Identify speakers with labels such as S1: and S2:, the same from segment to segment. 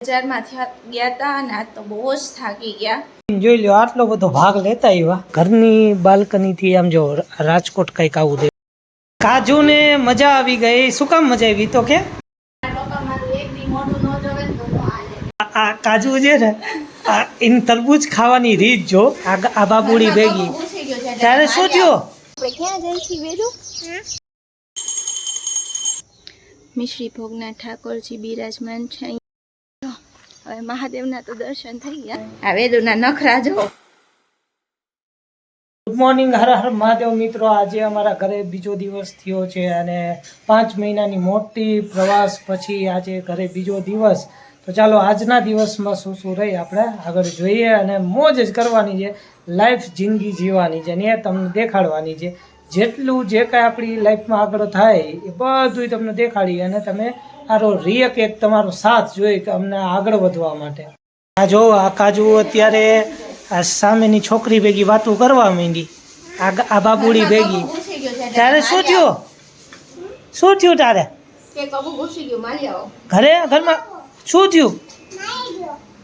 S1: બજારમાંથી ગયા હતા અને આજ તો બહુ જ થાકી ગયા.
S2: જોઈ લ્યો આટલો બધો ભાગ લેતા આવ્યા. ઘરની બાલ્કની થી આમ જો રાજકોટ કંઈક આવું દે. કાજુ ને મજા આવી ગઈ. શું કામ મજા આવી? તો કે?
S1: પપ્પા મારું એક દી મોઢું ન જોવે ને તો ન હાલે
S2: આ- આ કાજુ છે ને આ ઇન તરબૂચ ખાવાની રીત જો આ ગ- આ બાબુડી ભેગી.
S1: પૂછી ગયો છે.
S2: ત્યારે શું થયો?
S1: આપણે ક્યાં જઈ છીએ વેદુ મિશ્રી ભોગના ઠાકોરજી બિરાજમાન છે અહીંયા. હવે મહાદેવના તો દર્શન થઈ ગયા. આ વેદુના નખરા જો.
S2: ગુડ મોર્નિંગ હર હર મહાદેવ મિત્રો. આજે અમારા ઘરે બીજો દિવસ થયો છે અને પાંચ મહિનાની મોટી પ્રવાસ પછી આજે ઘરે બીજો દિવસ. તો ચાલો આજના દિવસમાં શું શું રહી આપણે આગળ જોઈએ અને મોજ જ કરવાની છે. લાઈફ જિંદગી જીવવાની છે અને એ તમને દેખાડવાની છે. જેટલું જે કાંઈ આપણી લાઈફમાં આગળ થાય એ બધું તમને દેખાડી અને તમે આરો રિયક એક તમારો સાથ જોઈ કે અમને આગળ વધવા માટે. આ જો આ કાજુ અત્યારે આ સામેની છોકરી ભેગી વાતો કરવા માંડી. આ આ બાબુડી ભેગી.
S1: ત્યારે
S2: તારે શું થયું? શું થયું તારે? ઘરે ઘરમાં? શું થયું?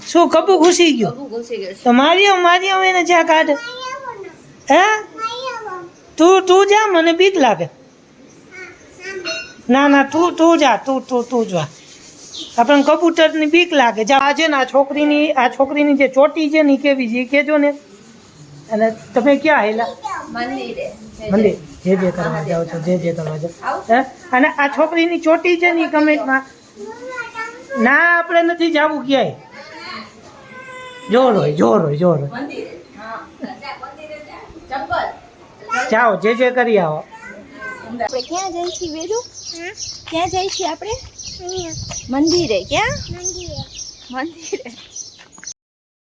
S2: શું કબુ ઘૂસી ગયો? તો મારી મારી એને જ્યાં કાઢ. હે? તું તું જા મને બીક લાગે. ના ના તું તું જા તું તું તું જા. આપણને કબૂતરની બીક લાગે. જા આજે છે ને આ છોકરીની આ છોકરીની જે ચોટી છે ને એ કેવી છે? કહેજો ને. અને તમે ક્યાં આવેલા?
S1: મંદિરે.
S2: મંદિર. જે જે કરવા જાઓ છો જે જે કરવા જાઓ. હે? અને આ છોકરીની ચોટી છે ને કમેન્ટમાં ના આપણે નથી જવું ક્યાંય. જોર હોય જોર હોય જોર હોય. જાઓ જે જે કરી આવો.
S1: આપણે ક્યાં જઈ છીએ વેદુ ક્યાં જઈ છીએ આપણે? મંદિરે ક્યાં? મંદિરે.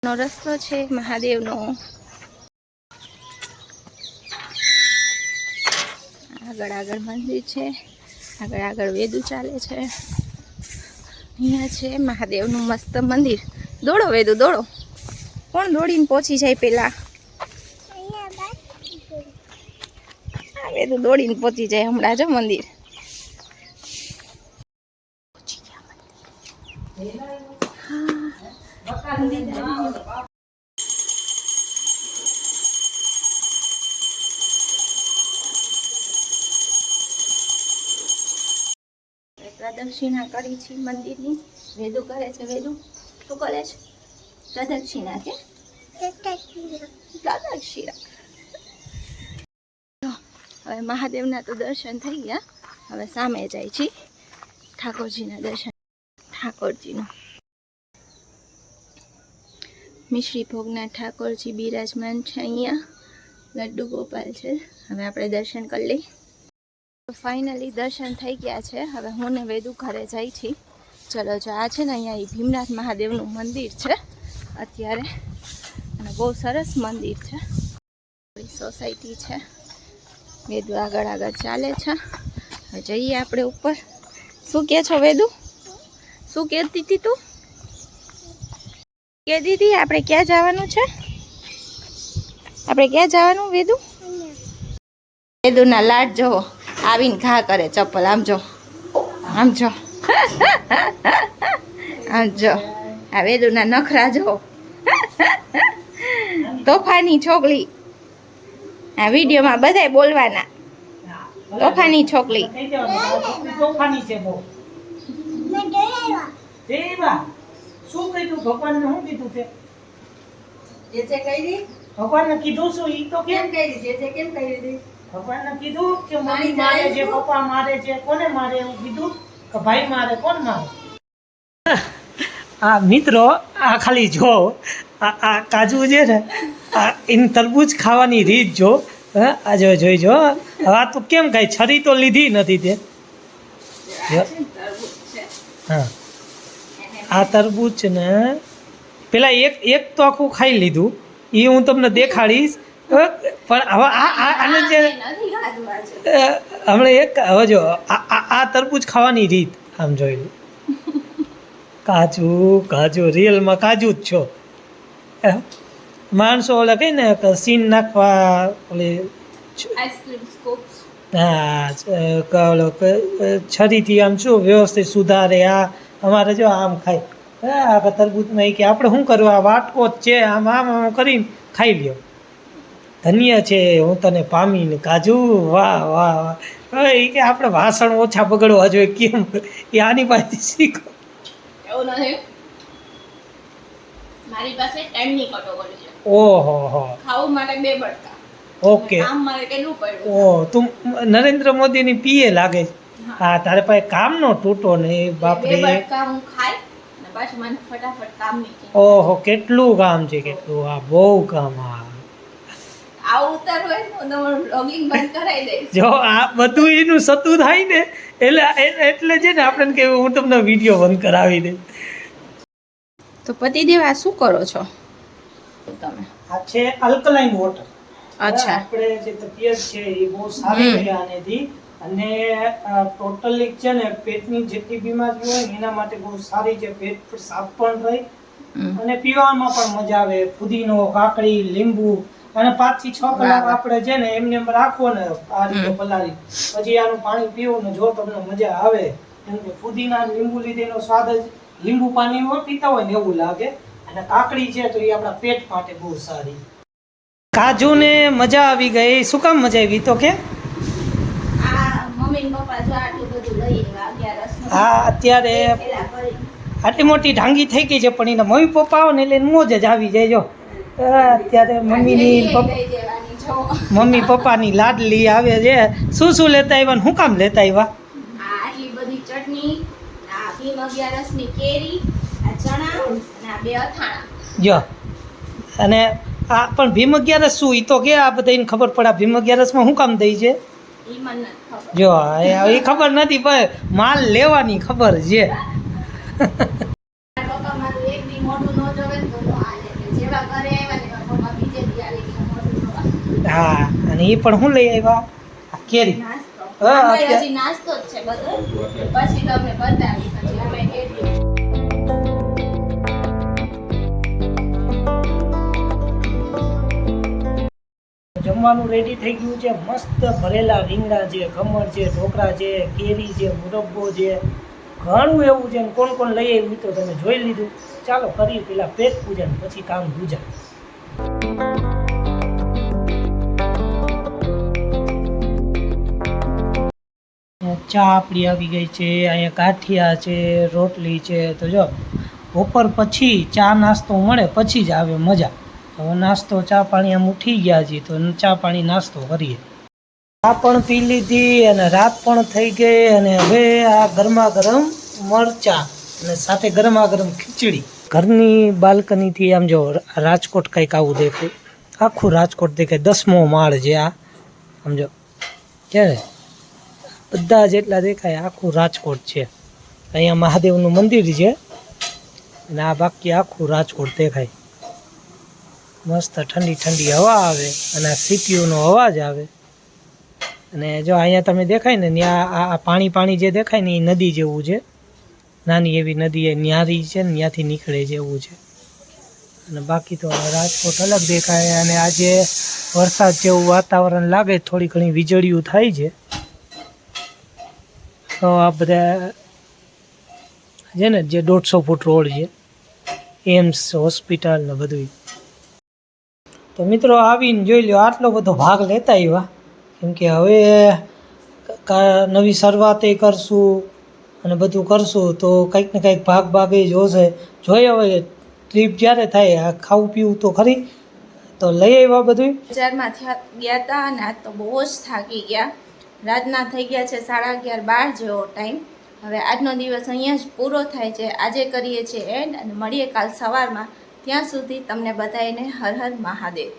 S1: નો રસ્તો છે મહાદેવનો. આગળ આગળ મંદિર છે આગળ આગળ વેદુ ચાલે છે. અહીંયા છે મહાદેવનું મસ્ત મંદિર. દોડો વેદુ દોડો. કોણ દોડીને પહોંચી જાય પેલા? આ વેદુ દોડીને પહોંચી જાય હમણાં જો મંદિર પહોંચી ગયા મંદિર. હા, મંદિર આવી ગયું. પ્રદક્ષિણા કરી છે મંદિરની. વેદુ કરે છે વેદુ. શું કરે છે? પ્રદક્ષિણા કે પ્રદક્ષિણા. હવે મહાદેવના તો દર્શન થઈ ગયા. હવે સામે જાય છે ઠાકોરજીના દર્શન. ઠાકોરજીનું. મિશ્રી ભોગના ઠાકોરજી બિરાજમાન છે અહીંયા. લડ્ડુ ગોપાલ છે. હવે આપણે દર્શન કરી લઈએ. ફાઇનલી દર્શન થઈ ગયા છે. હવે હું ને વેદુ ઘરે જઈ છી. ચલો, જો આ છે ને અહીંયા ભીમનાથ મહાદેવનું મંદિર છે. અત્યારે. અને બહુ સરસ મંદિર છે. સોસાયટી છે. વેદુ આગળ આગળ ચાલે છે. હવે જઈએ આપણે ઉપર. શું કહે છો વેદુ? શું કહેતી હતી તું? કે દીદી આપણે ક્યાં જવાનું છે? આપણે ક્યાં જવાનું વેદુ? વેદુના લાડ જોવો. આવીને ઘા કરે ચપ્પલ. આમ જો. આમ જો. આમ જો. આ વેદુના નખરા જો તોફાની છોકરી આ વિડીયોમાં બધાય બોલવાના. તોફાની છોકરી
S2: તોફાની છે બહુ. શું કીધું ભગવાનને શું કીધું તે
S1: જે જે કરી?
S2: ભગવાનને કીધું શું ઈ તો કેમ
S1: કહી જે જે કેમ કરી હતી?
S2: ભગવાનને કીધું કે મમ્મી મારે છે પપ્પા મારે છે કોને મારે એવું કીધું? કે ભાઈ મારે કોણ મારે? આ મિત્રો આ ખાલી જો આ કાજુ છે ને આ એની તરબૂચ ખાવાની રીત જો હે આ જો જોઈ જો હવે આ તો કેમ કાંઈ છરી તો લીધી નથી તે. હા. આ તરબૂચ ને પેલા એક એક તો આખું ખાઈ લીધું. એ હું તમને દેખાડીશ. પણ હવે આ આને જે હમણાં એક હવે જો આ તરબૂચ ખાવાની રીત આમ જોઈ લો. કાજુ કાજુ રિયલમાં કાજુ જ છો. માણસો ઓલા કહે ને કે સીન નાખવા ઓલી હા ઓલો છરીથી આમ શું વ્યવસ્થિત સુધારે આ અમારે જો આમ ખાય. આ તરબૂતમાં એ કે આપણે શું કરવું? આ વાટકો જ છે. આમ આમ આમ કરીને ખાઈ લ્યો. ધન્ય છે. હું તને પામીને કાજુ. વાહ વાહ વાહ. એ કે આપણે વાસણ ઓછા બગડવા જોઈએ. કેમ? એ આની પાસેથી શીખો.
S1: એવું નથી મારી પાસે ટાઈમની કટોકટી છે.
S2: ઓહો હો.
S1: ખાવું માટે બે બટકા
S2: ઓકે.
S1: કામ મારે કેટલું પડ્યું?
S2: ઓ તું નરેન્દ્ર મોદીની પીએ લાગે છે. હા તારે પાસે કામનો તૂટો ને બાપ
S1: રે
S2: કામ
S1: ખાય હું ખાઈ મને ફટાફટ કામ નીકળે
S2: ઓહો કેટલું કામ છે કેટલું? આ બહુ કામ આ.
S1: ને બંધ કરાવી દઈશ.
S2: જો આ બધું એનું સતું થાય ને એટલે એટલે છે ને આપણે કે હું તમને વીડિયો બંધ કરાવી દે
S1: તો પતિદેવ આ શું કરો છો? તમે.
S2: આ છે અલ્કલાઇન વોટર
S1: અચ્છા.
S2: આપણે જે તબિયત છે એ બહુ સારી. રહે આનેથી. અને ટોટલી છે ને પેટની જેટલી બીમારી હોય ને એના માટે બહુ સારી છે. પેટ સાફ પણ
S1: થાય
S2: અને પીવામાં પણ મજા આવે. ફુદીનો કાકડી લીંબુ અને પાંચથી છ કલાક આપણે છે ને એમને એમ રાખવો ને આ રીતે પલાળી. પછી આનું પાણી પીવું ને જો તમને મજા આવે કેમ કે ફુદીના લીંબુ લીધે એનો સ્વાદ જ લીંબુ પાણી હોય પીતા હોય ને એવું લાગે. અને કાકડી છે તો એ આપણા પેટ માટે બહુ સારી. કાજુ ને મજા આવી ગઈ. શું કામ મજા આવી? તો કે
S1: આ
S2: અત્યારે આટલી મોટી ઢાંગી થઈ ગઈ છે પણ એના મમ્મી પપ્પા આવે ને એટલે મોજ જ આવી જાય જો. અત્યારે મમ્મીની. મમ્મી પપ્પાની લાડલી આવે છે. શું શું લેતા આવ્યા ને શું કામ લેતા આવ્યા?
S1: આટલી બધી ચટણી આ ભીમ અગિયારસની કેરી આ ચણા અને આ બે અથાણા.
S2: જો. અને આ પણ ભીમ અગિયારસ શું? એ તો કે આ બધાને ખબર પડે. ભીમ અગિયારસમાં શું કામ દઈ છે? જો એ ખબર નથી પણ માલ લેવાની ખબર છે. હા અને એ પણ શું લઈ આવ્યા? આ કેરી.
S1: નાસ્તો.
S2: હા,
S1: નાસ્તો જ છે બધો. પછી તમને બતાવીશ.
S2: જમવાનું રેડી થઈ ગયું છે. મસ્ત ભરેલા રીંગણા છે, ખમણ છે, ઢોકળા છે, કેરી છે, મુરબ્બો છે. ઘણું એવું છે ને કોણ કોણ લઈ આવ્યું તો તમે જોઈ લીધું. ચાલો કરીએ પેલા પેટ પૂજન, પછી કામ દૂજા ચા આપણી આવી ગઈ છે, અહીંયા ગાંઠિયા છે, રોટલી છે. તો જો, બપોર પછી ચા નાસ્તો મળે, પછી જ આવે મજા. નાસ્તો ચા પાણી આમ ઉઠી ગયા છીએ, તો ચા પાણી નાસ્તો કરીએ. ચા પણ પી લીધી અને રાત પણ થઈ ગઈ અને હવે આ ગરમા ગરમ મરચા અને સાથે ગરમા ગરમ ખીચડી. ઘરની બાલ્કનીથી આમ જો રાજકોટ કંઈક આવું દેખાય. આખું રાજકોટ દેખાય. દસમો માળ છે આ. સમજો કે બધા જેટલા દેખાય આખું રાજકોટ છે. અહીંયા મહાદેવનું મંદિર છે. અને આ બાકી આખું રાજકોટ દેખાય. મસ્ત ઠંડી ઠંડી હવા આવે અને આ સીપીયુનો અવાજ આવે. અને જો અહીંયા તમે દેખાય ને, ત્યાં આ પાણી પાણી જે દેખાય ને, એ નદી જેવું છે. નાની એવી નદી એ ન્યારી છે ને, ત્યાંથી નીકળે એવું છે. અને બાકી તો રાજકોટ અલગ દેખાય અને આજે વરસાદ જેવું વાતાવરણ લાગે, થોડી ઘણી વીજળીઓ થાય છે. તો આ બધા છે ને, જે દોઢસો ફૂટ રોડ છે, એમ્સ હોસ્પિટલ ને બધું તો મિત્રો આવીને જોઈ લો આટલો બધો ભાગ લેતા આવ્યા. કેમ કે હવે નવી શરૂઆત એ કરશું અને બધું કરશું તો કંઈક ને કંઈક ભાગ ભાગે જોશે જોઈએ હવે ટ્રીપ જ્યારે થાય, આ ખાવું પીવું તો ખરી. તો લઈ આવ્યા બધું
S1: બજારમાં ગયા હતા અને આજ તો બહુ જ થાકી ગયા. રાતના થઈ ગયા છે સાડા અગિયાર બાર જેવો ટાઈમ હવે આજનો દિવસ અહીંયા જ પૂરો થાય છે. આજે કરીએ છીએ એન્ડ અને મળીએ કાલ સવારમાં. ત્યાં સુધી તમને બધાને હર હર મહાદેવ.